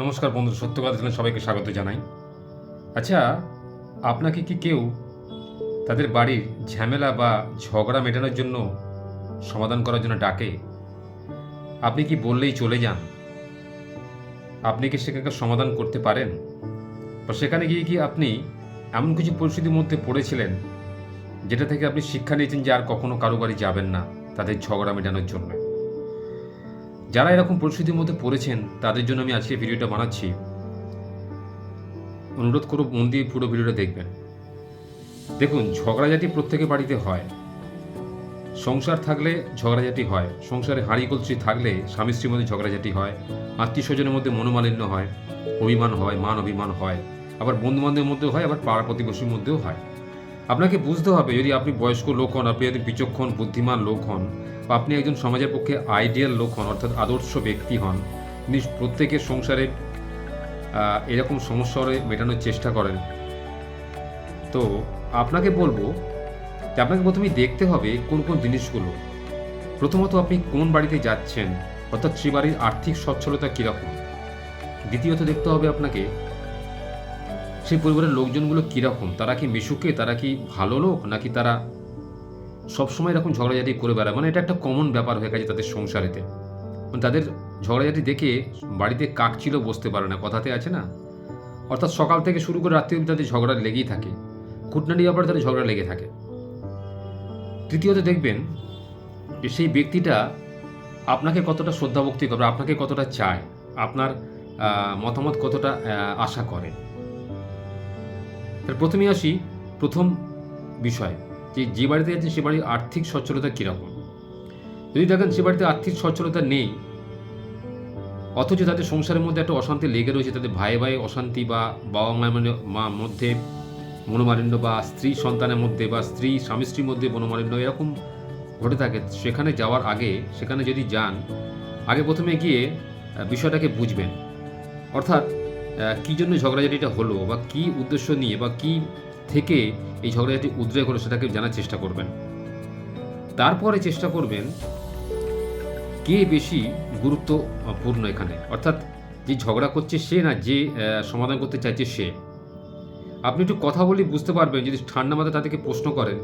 নমস্কার বন্ধু সত্য কথা সবাইকে স্বাগত জানাই। আচ্ছা আপনাকে কি কেউ তাদের বাড়ির ঝামেলা বা ঝগড়া মেটানোর জন্য সমাধান করার জন্য ডাকে? আপনি কি বললেই চলে যান? আপনি কি সেখানকার সমাধান করতে পারেন? বা সেখানে গিয়ে কি আপনি এমন কিছু পরিস্থিতির মধ্যে পড়েছিলেন, যেটা থেকে আপনি শিক্ষা নিয়েছেন যে আর কখনো কারও বাড়ি যাবেন না তাদের ঝগড়া মেটানোর জন্য? যারা এরকম পরিস্থিতির মধ্যে পড়েছেন, তাদের জন্য আমি আজকে ভিডিওটা বানাচ্ছি। অনুরোধ করব মন দিয়ে পুরো ভিডিওটা দেখবেন। দেখুন, ঝগড়াঝাটি প্রত্যেকের বাড়িতে হয়। সংসার থাকলে ঝগড়াঝাটি হয়। সংসারে হাঁড়ি কলসি থাকলে স্বামী স্ত্রীর মধ্যে ঝগড়াঝাটি হয়। আত্মীয় স্বজনের মধ্যে মনোমালিন্য হয়। অভিমান হয়, মান অভিমান হয়। আবার বন্ধু বান্ধবের মধ্যেও হয়, আবার পাড়া প্রতিবেশীর মধ্যেও হয়। আপনাকে বুঝতে হবে, যদি আপনি বয়স্ক লোক হন, আপনি যদি বিচক্ষণ, বুদ্ধিমান লোক হন আপনি একজন সমাজের পক্ষে আইডিয়াল লোক হন, অর্থাৎ আদর্শ ব্যক্তি হন, তিনি প্রত্যেকের সংসারে এরকম সমস্যা হলে মেটানোর চেষ্টা করেন। তো আপনাকে বলব যে আপনাকে প্রথমে দেখতে হবে কোন কোন জিনিসগুলো। প্রথমত আপনি কোন বাড়িতে যাচ্ছেন, অর্থাৎ সে বাড়ির আর্থিক সচ্ছলতা কীরকম? দ্বিতীয়ত দেখতে হবে আপনাকে সেই পরিবারের লোকজনগুলো কীরকম? তারা কি মিশুকে? তারা কি ভালো লোক? নাকি তারা সবসময় এরকম ঝগড়াঝাটি করে বেড়ায়। মানে এটা একটা কমন ব্যাপার হয়ে গেছে তাদের সংসারেতে। মানে তাদের ঝগড়াঝাটি দেখে বাড়িতে কাক ছিল বসতে পারে না, কথাতে আছে না? অর্থাৎ সকাল থেকে শুরু করে রাত্রি অবধি তাদের ঝগড়া লেগেই থাকে। খুঁটনাটি ব্যাপারে তাদের ঝগড়া লেগে থাকে। তৃতীয়ত দেখবেন যে সেই ব্যক্তিটা আপনাকে কতটা শ্রদ্ধা ভক্তি করে, আপনাকে কতটা চায়, আপনার মতামত কতটা আশা করে। তার প্রথমে আসি প্রথম বিষয়। যে যে বাড়িতে যাচ্ছেন সে বাড়ির আর্থিক সচ্ছলতা কীরকম? যদি দেখেন সে বাড়িতে আর্থিক সচ্ছলতা নেই, অথচ তাদের সংসারের মধ্যে একটা অশান্তি লেগে রয়েছে, তাদের ভাই ভাই অশান্তি বা বাবা মায়ের মানে মা মধ্যে মনোমালিন্য বা স্ত্রী সন্তানের মধ্যে বা স্ত্রী স্বামী স্ত্রীর মধ্যে মনোমালিন্য এরকম ঘটে থাকে, সেখানে যাওয়ার আগে, সেখানে যদি যান, আগে প্রথমে গিয়ে বিষয়টাকে বুঝবেন। অর্থাৎ কী জন্য ঝগড়াঝাটিটা হলো বা কী উদ্দেশ্য নিয়ে বা কী থেকে এই ঝগড়াঝাটি উদ্রেক হলো সেটাকে জানার চেষ্টা করবেন। তারপরে চেষ্টা করবেন কে বেশি গুরুত্বপূর্ণ এখানে? অর্থাৎ যে ঝগড়া করছে সে না যে সমাধান করতে চাইছে সে। আপনি একটু কথা বলি বুঝতে পারবেন, যদি ঠান্ডা মাথায় তাদেরকে প্রশ্ন করেন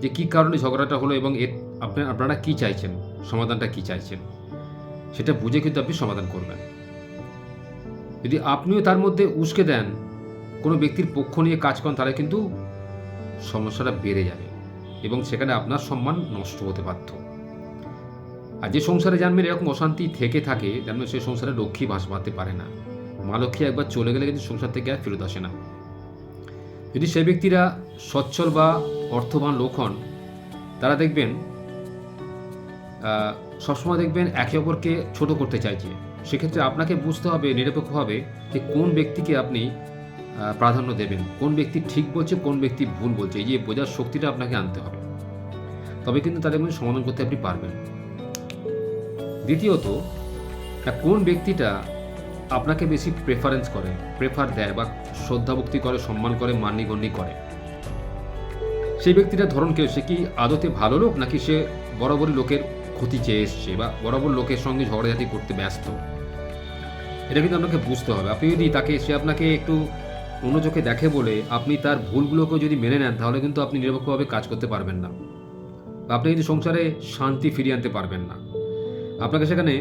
যে কী কারণে ঝগড়াটা হলো এবং এর আপনার, আপনারা কী চাইছেন? সমাধানটা কী চাইছেন? সেটা বুঝে কিন্তু আপনি সমাধান করবেন। যদি আপনিও তার মধ্যে উস্কে দেন কোনো ব্যক্তির পক্ষ নিয়ে কাজ করেন, তাহলে কিন্তু সমস্যাটা বেড়ে যাবে এবং সেখানে আপনার সম্মান নষ্ট হতে বাধ্য। আর যে সংসারে জানবেন এরকম অশান্তি থেকে থাকে জানবেন সেই সংসারে লক্ষ্মী বাস বাঁধতে পারে না। মা লক্ষ্মী একবার চলে গেলে কিন্তু সংসার থেকে আর ফেরত আসে না। যদি সে ব্যক্তিরা সচ্ছল বা অর্থবান লোক হন, তারা দেখবেন সবসময় দেখবেন একে অপরকে ছোট করতে চাইছে। সেক্ষেত্রে আপনাকে বুঝতে হবে, নিরপেক্ষভাবে যে কোন ব্যক্তিকে আপনি প্রাধান্য দেবেন। কোন ব্যক্তি ঠিক বলছে, কোন ব্যক্তি ভুল বলছে, এই যে বোঝার শক্তিটা আপনাকে আনতে হবে। তবে কিন্তু তাদের মধ্যে সমাধান করতে আপনি পারবেন। দ্বিতীয়ত কোন ব্যক্তিটা আপনাকে বেশি প্রেফারেন্স করে প্রেফার দেয় বা শ্রদ্ধাভক্তি করে, সম্মান করে মান্যগণ্যি করে? সেই ব্যক্তিটা ধরন কেউ সে কি আদতে ভালো লোক, নাকি সে বরাবরই লোকের ক্ষতি চেয়ে এসছে বা বরাবর লোকের সঙ্গে ঝগড়াঝাটি করতে ব্যস্ত? এটা কিন্তু আপনাকে বুঝতে হবে। আপনি যদি তাকে, সে আপনাকে একটু অন্য চোখে দেখে বলে আপনি তার ভুলগুলোকে যদি মেনে নেন, তাহলে কিন্তু আপনি নিরপেক্ষভাবে কাজ করতে পারবেন না। আপনি কিন্তু সংসারে শান্তি ফিরিয়ে আনতে পারবেন না। আপনাকে সেখানে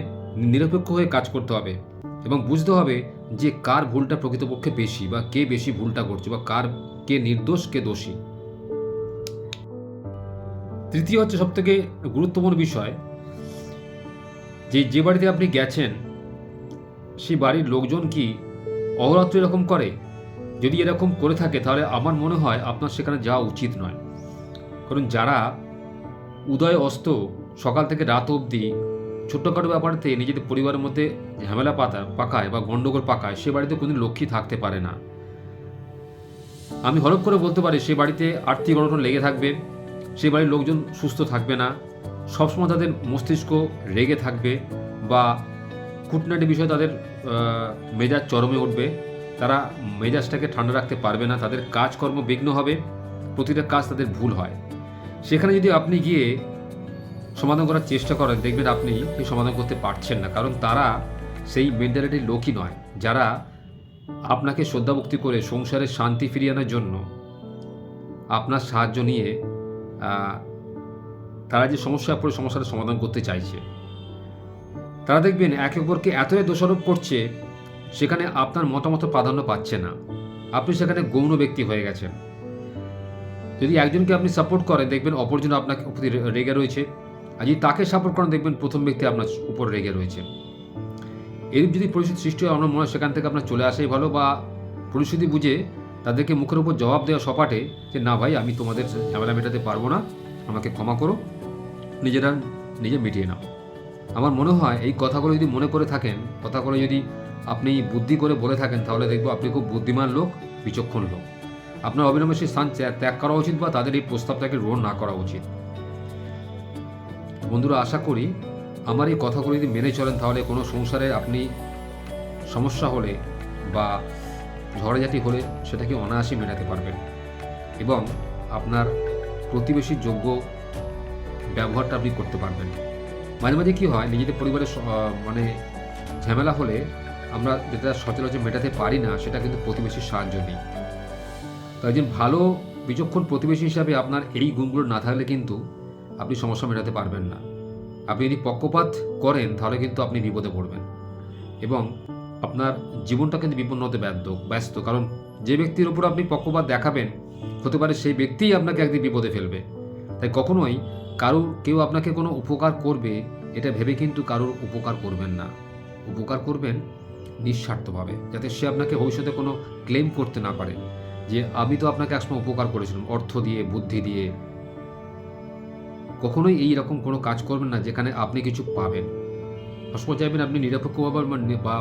নিরপেক্ষ হয়ে কাজ করতে হবে এবং বুঝতে হবে যে কার ভুলটা প্রকৃতপক্ষে বেশি বা কে বেশি ভুলটা করছে বা কার কে নির্দোষ, কে দোষী। তৃতীয় হচ্ছে সবথেকে গুরুত্বপূর্ণ বিষয়, যে যে বাড়িতে আপনি গেছেন সেই বাড়ির লোকজন কি অহরাত্র এরকম করে? যদি এরকম করে থাকে, তাহলে আমার মনে হয় আপনার সেখানে যাওয়া উচিত নয়। কারণ যারা উদয় অস্ত সকাল থেকে রাত অবধি ছোট্টখাটো ব্যাপারতে নিজেদের পরিবারের মধ্যে ঝামেলা পাতা পাকায় বা গণ্ডগোল পাকায়, সে বাড়িতে কোনোদিন লক্ষ্মী থাকতে পারে না। আমি হলপ করে বলতে পারি, সে বাড়িতে আর্থিক অনটন লেগে থাকবে, সে বাড়ির লোকজন সুস্থ থাকবে না, সবসময় তাদের মস্তিষ্ক রেগে থাকবে বা খুঁটনাটি বিষয়ে তাদের মেজাজ চরমে উঠবে। তারা মেজাজটাকে ঠান্ডা রাখতে পারবে না, তাদের কাজকর্ম বিঘ্ন হবে, প্রতিটা কাজ তাদের ভুল হয়। সেখানে যদি আপনি গিয়ে সমাধান করার চেষ্টা করেন, দেখবেন আপনি এই সমাধান করতে পারছেন না, কারণ তারা সেই মেন্টালিটির লোকই নয়। যারা আপনাকে শ্রদ্ধাভক্তি করে সংসারে শান্তি ফিরিয়ে আনার জন্য আপনার সাহায্য নিয়ে তারা যে সমস্যা পড়ে সমস্যার সমাধান করতে চাইছে। তারা দেখবেন একে অপরকে এতই দোষারোপ করছে সেখানে আপনার মতামত প্রাধান্য পাচ্ছে না। আপনি সেখানে গৌণ ব্যক্তি হয়ে গেছেন। যদি একজনকে আপনি সাপোর্ট করেন, দেখবেন অপরজন আপনাকে প্রতি রেগে রয়েছে। আর যদি তাকে সাপোর্ট করেন, দেখবেন প্রথম ব্যক্তি আপনার উপর রেগে রয়েছে। এরূপ যদি পরিস্থিতি সৃষ্টি হয় আমার মনে হয় সেখান থেকে আপনার চলে আসাই ভালো বা পরিস্থিতি বুঝে তাদেরকে মুখের উপর জবাব দেওয়া সপাটে যে, না ভাই, আমি তোমাদের ঝামেলা মেটাতে পারব না। আমাকে ক্ষমা করো। নিজেরা নিজে মিটিয়ে নাও। আমার মনে হয় এই কথাগুলো যদি মনে করে থাকেন, কথাগুলো যদি আপনি বুদ্ধি করে বলে থাকেন, তাহলে দেখব আপনি খুব বুদ্ধিমান লোক, বিচক্ষণ লোক। আপনার অবিলম্বে সেই স্থান ত্যাগ- করা উচিত বা তাদের এই প্রস্তাবটাকে গ্রহণ না করা উচিত। বন্ধুরা, আশা করি আমার এই কথাগুলো যদি মেনে চলেন, তাহলে কোনো সংসারে আপনি সমস্যা হলে বা ঝড়াঝাটি হলে সেটাকে অনায়াসে মেটাতে পারবেন। এবং আপনার প্রতিবেশীর যোগ্য ব্যবহারটা আপনি করতে পারবেন। মাঝে মাঝে কী হয়, নিজেদের পরিবারের মানে ঝামেলা হলে আমরা যেটা সচরাচর মেটাতে পারি না, সেটা কিন্তু প্রতিবেশীর সাহায্য নেই। তো একজন ভালো, বিচক্ষণ প্রতিবেশী হিসাবে আপনার এই গুণগুলো না থাকলে কিন্তু আপনি সমস্যা মেটাতে পারবেন না। আপনি যদি পক্ষপাত করেন, তাহলে কিন্তু আপনি বিপদে পড়বেন। এবং আপনার জীবনটা কিন্তু বিপন্ন হতে ব্যর্থ, ব্যস্ত। কারণ যে ব্যক্তির উপর আপনি পক্ষপাত দেখাবেন, হতে পারে সেই ব্যক্তিই আপনাকে একদিন বিপদে ফেলবে। তাই কখনোই কারোর, কেউ আপনাকে কোনো উপকার করবে, এটা ভেবে কিন্তু কারোর উপকার করবেন না। উপকার করবেন নিঃস্বার্থভাবে, যাতে সে আপনাকে ভবিষ্যতে কোনো ক্লেম করতে না পারে। যে আমি তো আপনাকে একসময় উপকার করেছিলাম, অর্থ দিয়ে, বুদ্ধি দিয়ে। কখনোই এই রকম কোনো কাজ করবেন না যেখানে আপনি কিছু পাবেন। সবসময় চাইবেন আপনি নিরপেক্ষভাবে মানে বা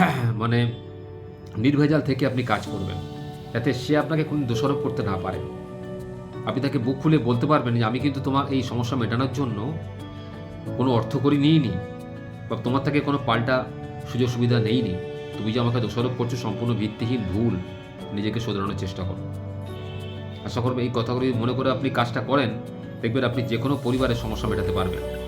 মানে নির্ভেজাল থেকে আপনি কাজ করবেন, যাতে সে আপনাকে কোনো দোষারোপ করতে না পারে। আপনি তাকে বুক খুলে বলতে পারবেন যে, আমি কিন্তু তোমার এই সমস্যা মেটানোর জন্য কোনো অর্থ করি নিইনি। বা তোমার থেকে কোনো পাল্টা সুযোগ সুবিধা নেই নি তুমি যে আমাকে দোষারোপ করছ সম্পূর্ণ ভিত্তিহীন ভুল। নিজেকে শোধরানোর চেষ্টা করো। আশা করব এই কথাগুলি মনে করে আপনি কাজটা করেন। দেখবেন আপনি যে কোনো পরিবারের সমস্যা মেটাতে পারবেন।